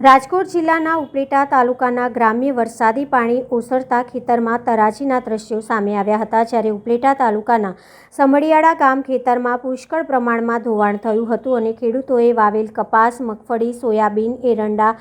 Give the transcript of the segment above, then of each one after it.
રાજકોટ જિલ્લાના ઉપલેટા તાલુકાના ગ્રામ્ય વરસાદી પાણી ઓસરતા ખેતરમાં તરાજીના દ્રશ્યો સામે આવ્યા હતા. જ્યારે ઉપલેટા તાલુકાના સમડિયાળા ગામ ખેતરમાં પુષ્કળ પ્રમાણમાં ધોવાણ થયું હતું અને ખેડૂતોએ વાવેલ કપાસ, મગફળી, સોયાબીન, એરંડા,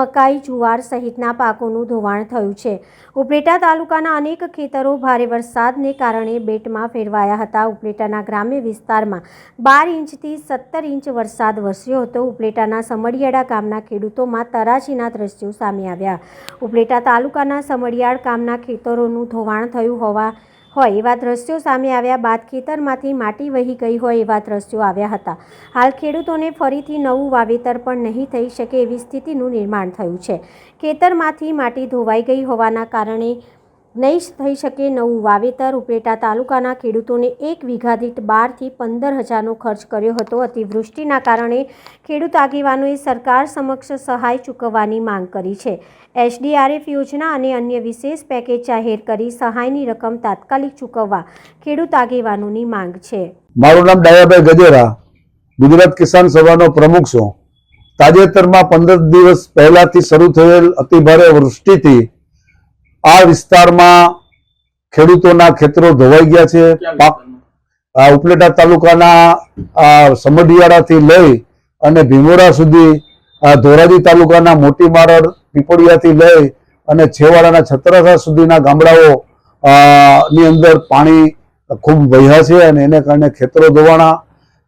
મકાઈ, જુવાર સહિતના પાકોનું ધોવાણ થયું છે. ઉપલેટા તાલુકાના અનેક ખેતરો ભારે વરસાદને કારણે બેટમાં ફેરવાયા હતા. ઉપલેટાના ગ્રામ્ય વિસ્તારમાં બાર ઇંચથી સત્તર ઇંચ વરસાદ વરસ્યો હતો. ઉપલેટાના સમડિયાળા ગામના ખેડૂતોમાં તરાજીના દ્રશ્યો સામે આવ્યા. ઉપલેટા તાલુકાના સમડિયાળ ગામના ખેતરોનું ધોવાણ થયું હોવા હોય એવા દ્રશ્યો સામે આવ્યા બાદ ખેતરમાંથી માટી વહી ગઈ હોય એવા દ્રશ્યો આવ્યા હતા. હાલ ખેડૂતોને ફરીથી નવું વાવેતર પણ નહીં થઈ શકે એવી સ્થિતિનું નિર્માણ થયું છે. ખેતરમાંથી માટી ધોવાઈ ગઈ હોવાના કારણે નહીં થઈ શકે નવું વાવેતર. ઉપલેટા તાલુકાના ખેડૂતોને એક વીઘા દીઠ બારથી પંદર હજારનો ખર્ચ કર્યો હતો. અતિવૃષ્ટિના કારણે ખેડૂત આગેવાનોએ સરકાર સમક્ષ સહાય ચૂકવવાની માંગ કરી છે. એસડીઆરએફ યોજના અને અન્ય વિશેષ પેકેજ જાહેર કરી સહાયની રકમ તાત્કાલિક ચૂકવવા ખેડૂત આગેવાનોની માંગ છે. મારું નામ ડાયાભાઈ ગજેરા. ગુજરાત કિસાન સભાનો પ્રમુખ છું. તાજેતરમાં પંદર દિવસ પહેલાથી શરૂ થયેલ અતિભારે વૃષ્ટિથી આ વિસ્તારમાં ખેડૂતોના ખેતરો ધોવાઈ ગયા છે. પાક આ ઉપલેટા તાલુકાના સમઢિયાળાથી લઈ અને ભીમોરા સુધી આ ધોરાજી તાલુકાના મોટી મારડ પીપળિયાથી લઈ અને છેવાડાના છત્રસા સુધીના ગામડાઓ ની અંદર પાણી ખૂબ વહ્યા છે અને એને કારણે ખેતરો ધોવાણા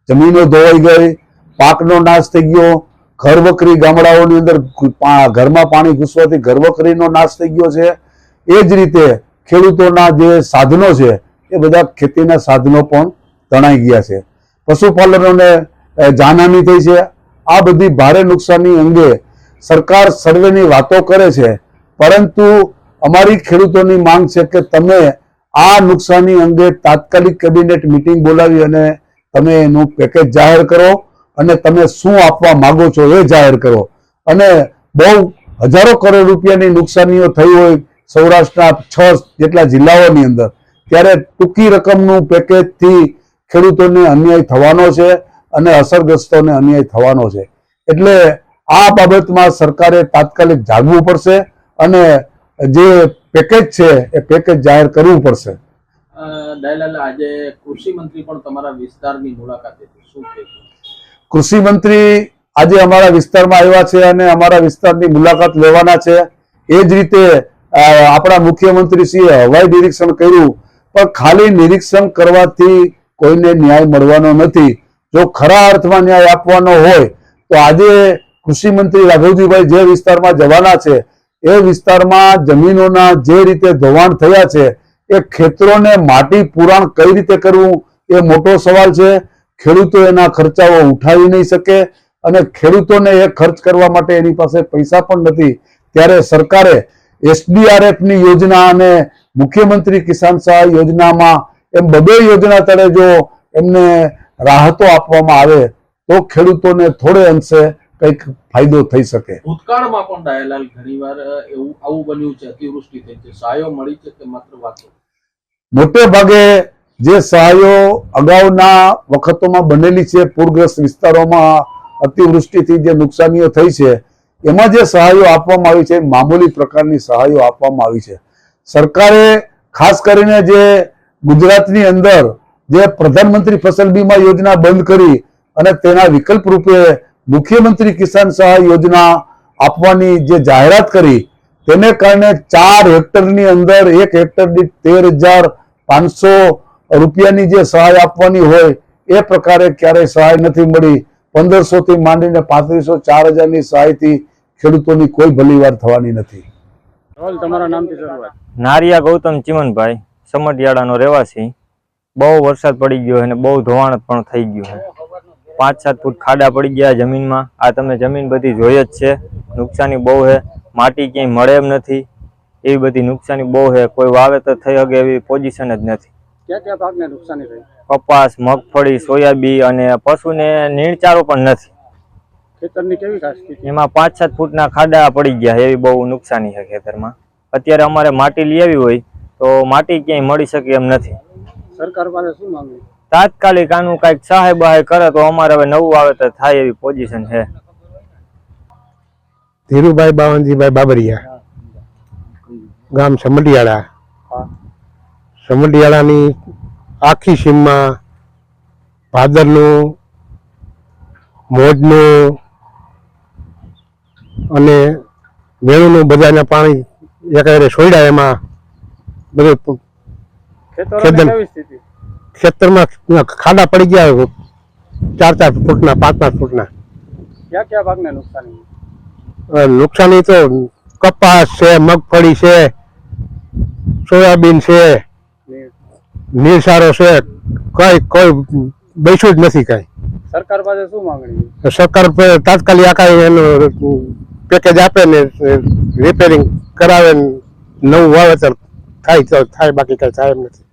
જમીનો ધોવાઈ ગઈ પાકનો નાશ થઈ ગયો ઘરવકરી ગામડાઓની અંદર ઘરમાં પાણી ઘૂસવાથી ઘરવકરીનો નાશ થઈ ગયો છે. એ જ રીતે ખેડૂતોના જે સાધનો છે, એ બધા ખેતીના સાધનો પણ તણાઈ ગયા છે. પશુપાલનોને જાનહાની થઈ છે. આ બધી ભારે નુકસાની અંગે સરકાર સર્વેની વાતો કરે છે, પરંતુ અમારી ખેડૂતોની માંગ છે કે તમે આ નુકસાની અંગે તાત્કાલિક કેબિનેટ મિટિંગ બોલાવી અને તમે એનું પેકેજ જાહેર કરો અને તમે શું આપવા માંગો છો એ જાહેર કરો. અને બહુ હજારો કરોડ રૂપિયાની નુકસાનીઓ થઈ હોય સૌરાષ્ટ્રના છ જેટલા જિલ્લાઓની અંદર. ત્યારે ટૂંકી રકમનું પેકેજથી ખેડૂતોને અન્યાય થવાનો છે અને અસરગ્રસ્તોને અન્યાય થવાનો છે. એટલે આ બાબતમાં સરકારે તાત્કાલિક જાગવું પડશે અને જે પેકેજ છે એ પેકેજ જાહેર કરવું પડશે. આજે કૃષિ મંત્રી પણ તમારા વિસ્તારની મુલાકાતે. શું કૃષિ મંત્રી આજે અમારા વિસ્તારમાં આવ્યા છે અને અમારા વિસ્તારની મુલાકાત લેવાના છે. એ જ રીતે આપણા મુખ્યમંત્રીશ્રીએ હવાઈ નિરીક્ષણ કર્યું, પણ ખાલી નિરીક્ષણ કરવાથી કોઈને ન્યાય મળવાનો નથી. જો ખરા અર્થમાં ન્યાય આપવાનો હોય, તો આજે કૃષિ મંત્રી રાઘવજીભાઈ જે વિસ્તારમાં જવાના છે, એ વિસ્તારમાં જમીનોના જે રીતે ધોવાણ થયા છે, એ ખેતરોને માટી પુરાણ કઈ રીતે કરવું, એ મોટો સવાલ છે. ખેડૂતો એના ખર્ચાઓ ઉઠાવી નહીં શકે અને ખેડૂતોને એ ખર્ચ કરવા માટે એની પાસે પૈસા પણ નથી. ત્યારે સરકારે એસડીઆરએફની યોજના અને મુખ્યમંત્રી કિસાન સહાય યોજનામાં એમ બબે યોજના તળે જો એમને રાહતો આપવામાં આવે તો ખેડૂતોને થોડે અંશે કંઈક ફાયદો થઈ શકે. ભૂતકાળમાં પણ ડાયલાલ ઘણીવાર એવું આવું બન્યું છે અતિવૃષ્ટિ થઈ છે. સહાયો મળી છે કે માત્ર વાતો? મોટે ભાગે જે સહાયો અગાઉના વખતોમાં બનેલી છે પૂરગ્રસ્ત વિસ્તારોમાં અતિવૃષ્ટિથી જે નુકસાનીઓ થઈ છે એમાં જે સહાયો આપવામાં આવી છે, મામૂલી પ્રકારની સહાયો આપવામાં આવી છે. સરકારે ખાસ કરીને જે ગુજરાતની અંદર જે પ્રધાનમંત્રી ફસલ બીમા યોજના બંધ કરી અને તેના વિકલ્પ રૂપે મુખ્યમંત્રી કિસાન સહાય યોજના આપવાની જે જાહેરાત કરી, તેને કારણે ચાર હેક્ટરની અંદર એક હેક્ટર દીઠ તેર હજાર પાંચસો રૂપિયાની જે સહાય આપવાની હોય, એ પ્રકારે ક્યારેય સહાય નથી મળી. પંદરસો થી માંડીને પાંત્રીસો, ચાર હજારની સહાયથી ખેડૂતોની કોઈ ભલીવાર થવાની નથી. તમારા નામથી શરૂઆત. નારિયા ગૌતમ ચિમનભાઈ સમઢિયાળાનો રહેવાસી. બહુ વરસાદ પડી ગયો અને બહુ ધોવાણ પણ થઈ ગયું છે. પાંચ સાત ફૂટ ખાડા પડી ગયા જમીનમાં. આ તમે જમીન બધી જોઈ જ છે. નુકસાની બહુ છે. માટી ક્યાંય મળે એમ નથી. એવી બધી નુકસાની બહુ છે. કોઈ વાવેતર થઈ શકે એવી પોઝિશન જ નથી. કપાસ મગફળી સોયાબી અને પશુને નીણચારો પણ નથી. ખેતરની કેવી ખાસ સ્થિતિ? એમાં પાંચ સાત ફૂટના ખાડા પડી ગયા એવી બહુ નુકસાની છે ખેતરમાં. અત્યારે અમારે માટી લઈ આવી હોય તો માટી ક્યાંય મળી શકે એમ નથી. સરકાર પાસે શું માંગવું તાત્કાલિક આનું કંઈક સહાય બહાય કરે તો અમારે હવે નવું વાવેતર થાય એવી પોઝિશન છે. ધીરુભાઈ બાવનજીભાઈ બાબરિયા. ગામ સમડિયાળા હા. સમડિયાળાની આખી સીમમાં ભાદરનું મોજનું અને મેળુનું બધાના પાણી એકારે છોડ્યા એમાં બધું ખેતર- ખેતરમાં ખાડા પડી ગયા ચાર ચાર ફૂટના પાંચ પાંચ ફૂટના. ક્યાં ક્યાં પાકને નુકસાની નુકસાની તો કપાસ છે મગફળી છે સોયાબીન છે ની છે કઈ કોઈ બેસ્યું જ નથી કઈ. સરકાર પાસે શું માંગણી સરકાર તાત્કાલિક આ કાંઈ એનું પેકેજ આપે ને રિપેરિંગ કરાવે નવું વાવેતર થાય તો થાય, બાકી કઈ થાય એમ નથી.